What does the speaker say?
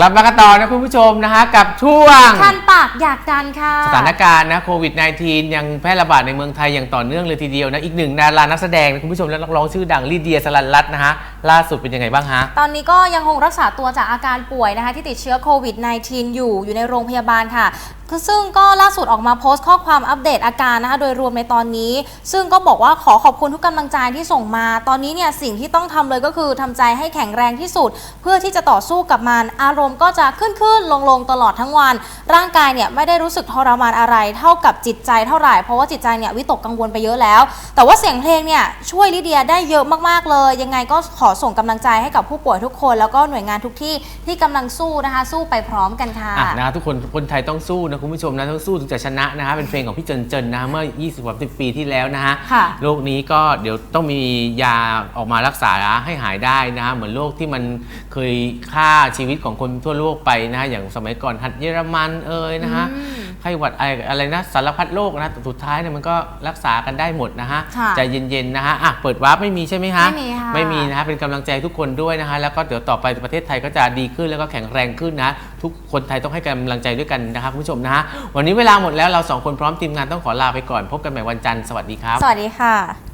กลับมากันต่อนะคุณผู้ชมนะฮะกับช่วงคันปากอยากดันค่ะ สถานการณ์นะโควิด -19 ยังแพร่ระบาดในเมืองไทยอย่างต่อเนื่องเลยทีเดียวนะอีกหนึ่งดารานักแสดงนะคุณผู้ชมและนักร้องชื่อดังลีเดียสลันรัตน์นะฮะล่าสุดเป็นยังไงบ้างฮะ ตอนนี้ก็ยังคงรักษาตัวจากอาการป่วยนะคะที่ติดเชื้อโควิด -19 อยู่อยู่ในโรงพยาบาลค่ะคือ ซึ่งก็ล่าสุดออกมาโพสต์ข้อความอัปเดตอาการนะคะโดยรวมในตอนนี้ ซึ่งก็บอกว่าขอขอบคุณทุกกำลังใจที่ส่งมา ตอนนี้เนี่ยสิ่งที่ต้องทำเลยก็คือทำใจให้แข็งแรงที่สุด เพื่อที่จะต่อสู้กับมันอารมณ์ก็จะขึ้นขึ้นลงลงตลอดทั้งวัน ร่างกายเนี่ยไม่ได้รู้สึกทรมานอะไร เท่ากับจิตใจเท่าไหร่เพราะว่าจิตใจเนี่ยวิตกกังวลไปเยอะแล้ว แต่ว่าเสียงเพลงเนี่ยช่วยลิเดียได้เยอะมากๆเลย ยังไงก็ขอส่งกำลังใจให้กับผู้ป่วยทุกคน แล้วก็หน่วยงานทุกที่ที่กำลังสู้นะคะสู้ไปพร้อมกันค่ะะนะฮะทุกคนคนไทยต้องสู้นะคุณผู้ชมนะต้องสู้ถึงจะชนะนะฮะเป็นเพลงของพี่เจินเจินนะฮะเมื่อ 20กว่าปีที่แล้วนะฮะค่ะ โรคนี้ก็เดี๋ยวต้องมียาออกมารักษาให้หายได้นะฮะเหมือนโรคที่มันเคยฆ่าชีวิตของคนทั่วโลกไปนะฮะอย่างสมัยก่อนหัดเยอรมันเอ่ยนะฮะ อืมไข้หวัดอะไรอะไรนะสารพัดโรคนะแต่สุดท้ายเนี่ยมันก็รักษากันได้หมดนะฮะค่ะใจเย็นๆนะฮะอะเปิดวาร์ปไม่มีใช่ไหมฮะไม่มีค่ะ ไม่มีนะฮะเป็นกำลังใจให้ทุกคนด้วยนะฮะแล้วก็เดี๋ยวต่อไปประเทศไทยก็จะดีขึ้นแล้วก็แข็งแรงขึ้นนะ ทุกคนไทยต้องให้กำลังใจด้วยกันนะครับคุณผู้ชมนะฮะวันนี้เวลาหมดแล้วเราสองคนพร้อมทีมงานต้องขอลาไปก่อนพบกันใหม่วันจันทร์สวัสดีครับ สวัสดีค่ะ